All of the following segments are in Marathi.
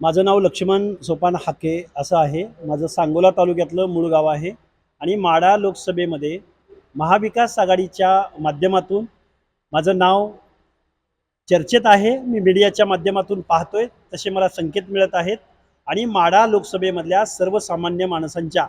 माझं नाव लक्ष्मण सोपान हाके असं आहे. माझं सांगोला तालुक्यातलं मूळ गाव आहे. आणि माडा लोकसभेमध्ये महाविकास आघाडीच्या माध्यमातून माझं नाव चर्चेत आहे. मी मीडियाच्या माध्यमातून पाहतोय. तसे मला संकेत मिळत आहेत. आणि माडा लोकसभेमधल्या सर्वसामान्य माणसांच्या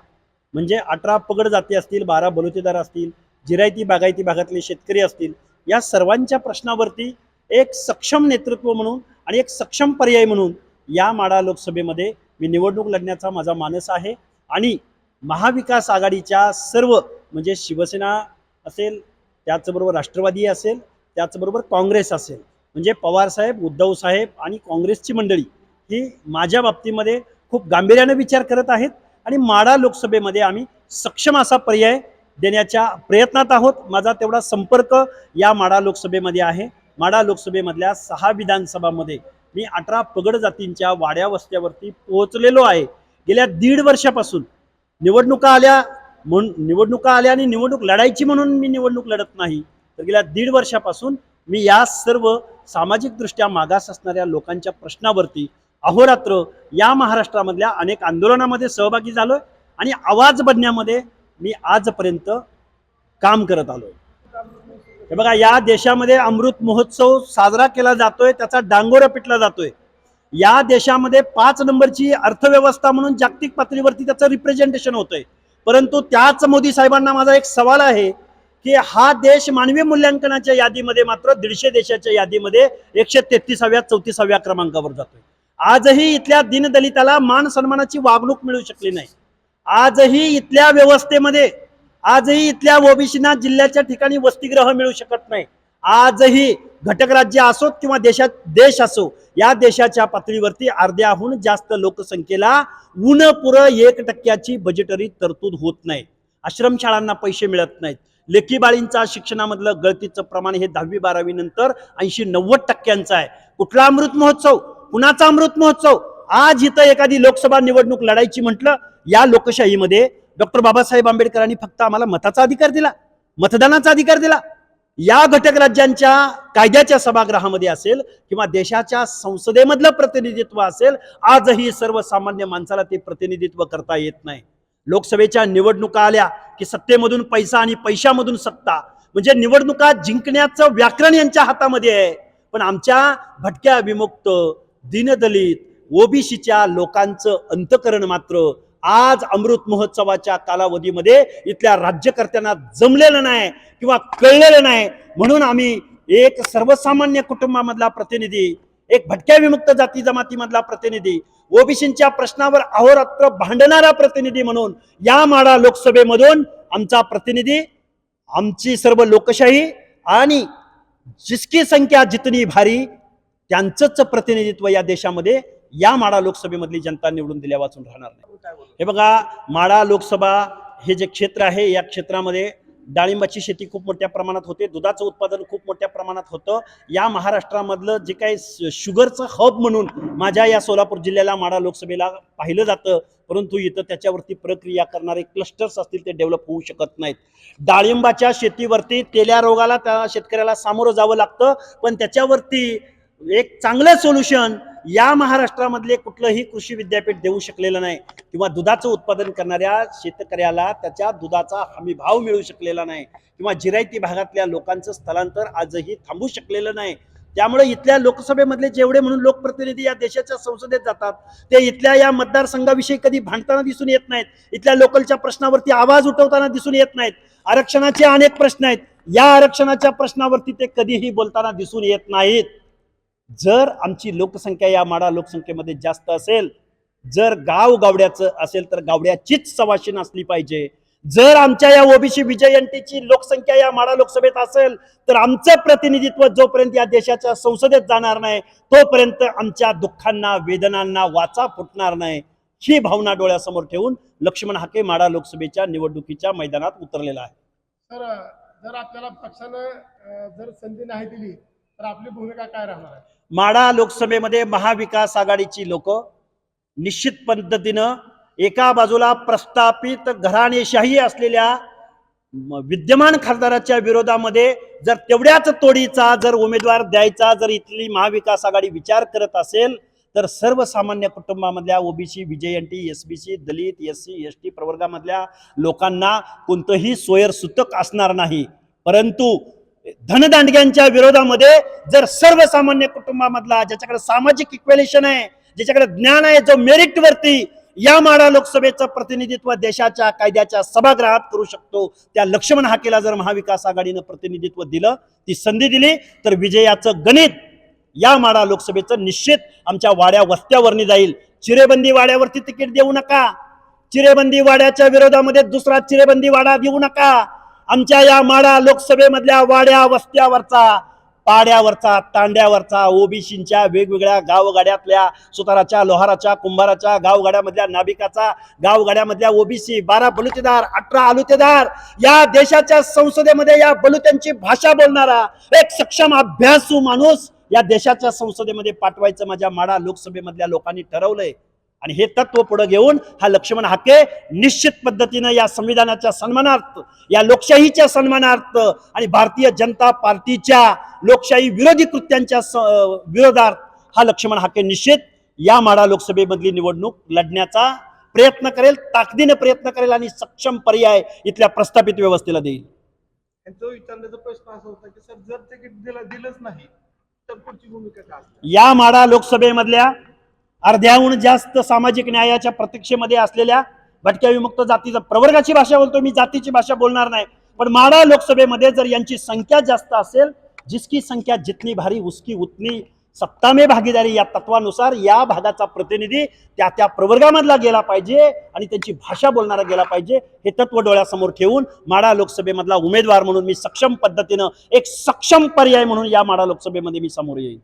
म्हणजे अठरा पगड जाती असतील बारा बलुतेदार असतील जिरायती बागायती भागातले शेतकरी असतील या सर्वांच्या प्रश्नावरती एक सक्षम नेतृत्व म्हणून आणि एक सक्षम पर्याय म्हणून या माडा लोकसभेमध्ये मी निवडणूक लढण्याचा माझा मानस आहे. आणि महाविकास आघाडीच्या सर्व म्हणजे शिवसेना असेल त्याचबरोबर राष्ट्रवादी असेल त्याचबरोबर काँग्रेस असेल म्हणजे पवारसाहेब उद्धव साहेब आणि काँग्रेसची मंडळी ही माझ्या बाबतीमध्ये खूप गांभीर्यानं विचार करत आहेत. आणि माडा लोकसभेमध्ये आम्ही सक्षम असा पर्याय देण्याच्या प्रयत्नात आहोत. माझा तेवढा संपर्क या माडा लोकसभेमध्ये आहे. माडा लोकसभेमधल्या सहा विधानसभामध्ये मी अठरा पगड जातींच्या वाड्या वस्त्यावरती पोहोचलेलो आहे. गेल्या दीड वर्षापासून निवडणुका आल्या म्हणून निवडणुका आल्या आणि निवडणूक लढायची म्हणून मी निवडणूक लढत नाही. तर गेल्या दीड वर्षापासून मी या सर्व सामाजिकदृष्ट्या मागास असणाऱ्या लोकांच्या प्रश्नावरती अहोरात्र या महाराष्ट्रामधल्या अनेक आंदोलनामध्ये सहभागी झालो आणि आवाज बनण्यामध्ये मी आजपर्यंत काम करत आलोय. हे बघा या देशामध्ये अमृत महोत्सव साजरा केला जातोय त्याचा डांगोरा पिटला जातोय. या देशामध्ये पाच नंबरची अर्थव्यवस्था म्हणून जागतिक पातळीवरती त्याचं रिप्रेझेंटेशन होतंय. परंतु त्याच मोदी साहेबांना माझा एक सवाल आहे की हा देश मानवी मूल्यांकनाच्या यादीमध्ये मात्र दीडशे देशाच्या यादीमध्ये एकशे तेहतीसाव्या चौतीसाव्या क्रमांकावर जातोय. आजही इथल्या दीनदलिताला मान सन्मानाची वागणूक मिळू शकली नाही. आजही इथल्या व्यवस्थेमध्ये आजही इथल्या ओबीसीना जिल्ह्याच्या ठिकाणी वसतिगृह मिळू शकत नाही. आजही घटक राज्य असोत किंवा देशात देश असो या देशाच्या पातळीवरती अर्ध्याहून जास्त लोकसंख्येला उन पुर एक टक्क्याची बजेटरी तरतूद होत नाही. आश्रमशाळांना पैसे मिळत नाहीत. लेखी बाळींचा शिक्षणामधलं गळतीचं प्रमाण हे दहावी बारावी नंतर ऐंशी नव्वद टक्क्यांचं आहे. कुठला अमृत महोत्सव? कुणाचा अमृत महोत्सव? आज इथं एखादी लोकसभा निवडणूक लढायची म्हटलं या लोकशाहीमध्ये डॉक्टर बाबासाहेब आंबेडकरांनी फक्त आम्हाला मताचा अधिकार दिला मतदानाचा अधिकार दिला. या घटक राज्यांच्या कायद्याच्या सभागृहामध्ये असेल किंवा देशाच्या संसदेमधलं प्रतिनिधित्व असेल आजही सर्वसामान्य माणसाला ते प्रतिनिधित्व करता येत नाही. लोकसभेच्या निवडणुका आल्या की सत्तेमधून पैसा आणि पैशामधून सत्ता. म्हणजे निवडणुका जिंकण्याचं व्याकरण यांच्या हातामध्ये आहे. पण आमच्या भटक्या विमुक्त दीनदलित ओबीसीच्या लोकांचं अंतकरण मात्र आज अमृत महोत्सवाच्या कालावधीमध्ये इथल्या राज्यकर्त्यांना जमलेलं नाही किंवा कळलेलं नाही. म्हणून आम्ही एक सर्वसामान्य कुटुंबामधला प्रतिनिधी एक भटक्या विमुक्त जाती जमातीमधला प्रतिनिधी ओबीसींच्या प्रश्नावर अहोरात्र भांडणारा प्रतिनिधी म्हणून या माडा लोकसभेमधून आमचा प्रतिनिधी आमची सर्व लोकशाही आणि जिसकी संख्या जितनी भारी त्यांचंच प्रतिनिधित्व या देशामध्ये या माडा लोकसभेमधली जनता निवडून दिल्या वाचून राहणार नाही. हे बघा माडा लोकसभा हे जे क्षेत्र आहे या क्षेत्रामध्ये डाळिंबाची शेती खूप मोठ्या प्रमाणात होते दुधाचं उत्पादन खूप मोठ्या प्रमाणात होतं. या महाराष्ट्रामधलं जे काही शुगरचं हब म्हणून माझ्या या सोलापूर जिल्ह्याला माडा लोकसभेला पाहिलं जातं परंतु इथं त्याच्यावरती प्रक्रिया करणारे क्लस्टर्स असतील ते डेव्हलप होऊ शकत नाहीत. डाळिंबाच्या शेतीवरती तेल्या रोगाला त्या शेतकऱ्याला सामोरं जावं लागतं पण त्याच्यावरती एक चांगलं सोल्युशन या महाराष्ट्रामधले कुठलंही कृषी विद्यापीठ देऊ शकलेलं नाही किंवा दुधाचं उत्पादन करणाऱ्या शेतकऱ्याला त्याच्या दुधाचा हमी भाव मिळू शकलेला नाही किंवा जिरायती भागातल्या लोकांचं स्थलांतर आजही थांबू शकलेलं नाही. त्यामुळे इथल्या लोकसभेमधले जेवढे म्हणून लोकप्रतिनिधी या देशाच्या संसदेत जातात ते इथल्या या मतदारसंघाविषयी कधी भांडताना दिसून येत नाहीत. इथल्या लोकलच्या प्रश्नावरती आवाज उठवताना दिसून येत नाहीत. आरक्षणाचे अनेक प्रश्न आहेत. या आरक्षणाच्या प्रश्नावरती ते कधीही बोलताना दिसून येत नाहीत. जर आमची लोकसंख्या या माडा लोकसंख्येमध्ये जास्त असेल जर गाव गावड्याचं असेल तर गावड्याचीच सवाशीन असली पाहिजे. जर आमच्या या ओबीसी विजयंतीची लोकसंख्या या माडा लोकसभेत असेल तर आमचं प्रतिनिधित्व जोपर्यंत या देशाच्या संसदेत जाणार नाही तोपर्यंत आमच्या दुःखांना वेदनांना वाचा फुटणार नाही. ही भावना डोळ्यासमोर ठेवून लक्ष्मण हाके माडा लोकसभेच्या निवडणुकीच्या मैदानात उतरलेला आहे. सर जर आपल्याला पक्षानं जर संधी नाही दिली तर आपली भूमिका काय राहणार आहे? माडा लोकसभेमध्ये महाविकास आघाडीची लोक निश्चित पद्धतीनं एका बाजूला प्रस्थापित घराणेशाही असलेल्या विद्यमान खासदाराच्या विरोधामध्ये जर तेवढ्याच तोडीचा जर उमेदवार द्यायचा जर इथली महाविकास आघाडी विचार करत असेल तर सर्वसामान्य कुटुंबामधल्या ओबीसी विजयंटी एस बी सी दलित एस सी एस टी प्रवर्गामधल्या लोकांना कोणतंही सोयरसूतक असणार नाही. परंतु धनदांडग्यांच्या विरोधामध्ये जर सर्वसामान्य कुटुंबामधला ज्याच्याकडे सामाजिक इक्वेलेशन आहे ज्याच्याकडे ज्ञान आहे जो मेरिट वरती या माडा लोकसभेचं प्रतिनिधित्व देशाच्या कायद्याच्या सभागृहात करू शकतो त्या लक्ष्मण हाकेला जर महाविकास आघाडीनं प्रतिनिधित्व दिलं ती संधी दिली तर विजयाचं गणित या माडा लोकसभेचं निश्चित आमच्या वाड्या वस्त्यावरनी जाईल. चिरेबंदी वाड्यावरती तिकीट देऊ नका. चिरेबंदी वाड्याच्या विरोधामध्ये दुसरा चिरेबंदी वाडा देऊ नका. आमच्या या माडा लोकसभेमधल्या वाड्या वस्त्यावरचा पाड्यावरचा तांड्यावरचा ओबीसींच्या वेगवेगळ्या गावगाड्यातल्या सुताराच्या लोहाराच्या कुंभाराच्या गावगाड्यामधल्या नाभिकाचा गावगाड्यामधल्या ओबीसी बारा बलुतेदार अठरा आलुतेदार या देशाच्या संसदेमध्ये या बलुत्यांची भाषा बोलणारा एक सक्षम अभ्यासू माणूस या देशाच्या संसदेमध्ये पाठवायचं माझ्या माडा लोकसभेमधल्या लोकांनी ठरवलंय. आणि हे तत्व पुढे घेऊन हा लक्ष्मण हाके निश्चित पद्धतीनं या संविधानाच्या सन्मानार्थ या लोकशाहीच्या सन्मानार्थ आणि भारतीय जनता पार्टीच्या लोकशाही विरोधी कृत्यांच्या विरोधात हा लक्ष्मण हाके निश्चित या माडा लोकसभेमधली निवडणूक लढण्याचा प्रयत्न करेल ताकदीने प्रयत्न करेल आणि सक्षम पर्याय इथल्या प्रस्थापित व्यवस्थेला देईल. विचारण्याचा प्रश्न असा होता की सर जर तिकीट दिलं दिलंच नाही तर पुढची भूमिका या माडा लोकसभेमधल्या अर्ध्याहून जास्त सामाजिक न्यायाच्या प्रतीक्षेमध्ये असलेल्या भटक्या विमुक्त जातीचा प्रवर्गाची भाषा बोलतो मी जातीची भाषा बोलणार नाही. पण माडा लोकसभेमध्ये जर यांची संख्या जास्त असेल जिसकी संख्या जितनी भारी उसकी उतनी सत्ता में भागीदारी या तत्वानुसार या भागाचा प्रतिनिधी त्या त्या प्रवर्गामधला गेला पाहिजे आणि त्यांची भाषा बोलणारा गेला पाहिजे हे तत्व डोळ्यासमोर ठेवून माडा लोकसभेमधला उमेदवार म्हणून मी सक्षम पद्धतीनं एक सक्षम पर्याय म्हणून या माडा लोकसभेमध्ये मी समोर येईल